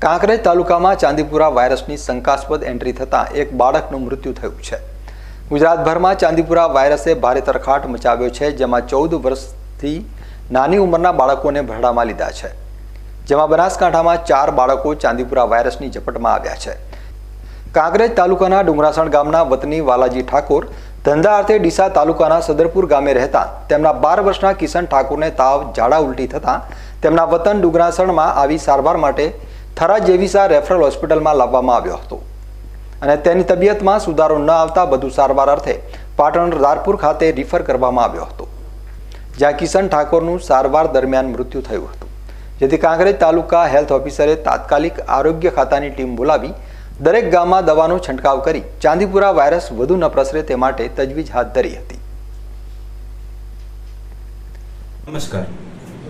કાંકરેજ તાલુકામાં ચાંદીપુરા વાયરસની શંકાસ્પદ એન્ટ્રી થતાં એક બાળકનું મૃત્યુ થયું છે. ગુજરાતભરમાં ચાંદીપુરા વાયરસે ભારે તરખાટ મચાવ્યો છે, જેમાં ચૌદ વર્ષથી નાની ઉંમરના બાળકોને ભરડામાં લીધા છે. જેમાં બનાસકાંઠામાં ચાર બાળકો ચાંદીપુરા વાયરસની ઝપટમાં આવ્યા છે. કાંકરેજ તાલુકાના ડુંગરાસણ ગામના વતની વાલાજી ઠાકોર ધંધા અર્થે ડીસા તાલુકાના સદરપુર ગામે રહેતા તેમના બાર વર્ષના કિશન ઠાકોરને તાવ, ઝાડા ઉલટી થતાં તેમના વતન ડુંગરાસણમાં આવી સારવાર માટે થરા જેવીસા રેફરલ હોસ્પિટલમાં લાવવામાં આવ્યો હતો. અને તેની તબિયતમાં સુધારો ન આવતા વધુ સારવાર અર્થે પાટણ રારપુર ખાતે રિફર કરવામાં આવ્યો હતો. જ્યાં કિશન ઠાકોરનું સારવાર દરમિયાન મૃત્યુ થયું હતું. જેથી કાંકરેજ તાલુકા હેલ્થ ઓફિસરે તાત્કાલિક આરોગ્ય ખાતાની ટીમ બોલાવી દરેક ગામમાં દવાનો છંટકાવ કરી ચાંદીપુરા વાયરસ વધુ ન પ્રસરે તે માટે તજવીજ હાથ ધરી હતી. નમસ્કાર.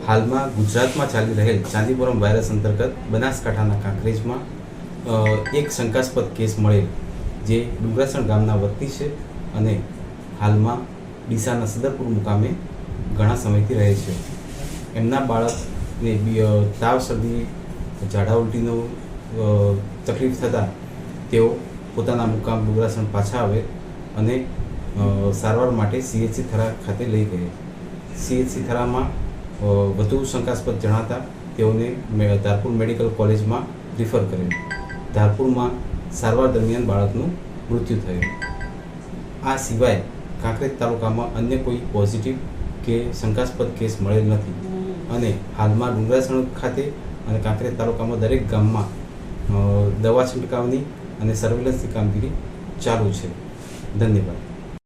હાલમાં ગુજરાતમાં ચાલી રહેલ ચાંદીપુરમ વાયરસ અંતર્ગત બનાસકાંઠાના કાંકરેજમાં એક શંકાસ્પદ કેસ મળેલ જે ડુંગરાસણ ગામના વતની છે અને હાલમાં ડીસાના સદરપુર મુકામે ઘણા સમયથી રહે છે. એમના બાળકને તાવ શરદી, ઝાડા ઉલટીનો તકલીફ થતાં તેઓ પોતાના મુકામ ડુંગરાસણ પાછા આવે અને સારવાર માટે સીએચસી થરા ખાતે લઈ ગઈ સીએચસી થરામાં વધુ શંકાસ્પદ જણાતા તેઓને ધારપુર મેડિકલ કોલેજમાં રિફર કરેલ ધારપુરમાં સારવાર દરમિયાન બાળકનું મૃત્યુ થયું. આ સિવાય કાંકરેજ તાલુકામાં અન્ય કોઈ પોઝિટિવ કે શંકાસ્પદ કેસ મળેલ નથી. અને હાલમાં ડુંગરાસણ ખાતે અને કાંકરેજ તાલુકામાં દરેક ગામમાં દવા છંટકાવની અને સર્વેલન્સની કામગીરી ચાલુ છે. ધન્યવાદ.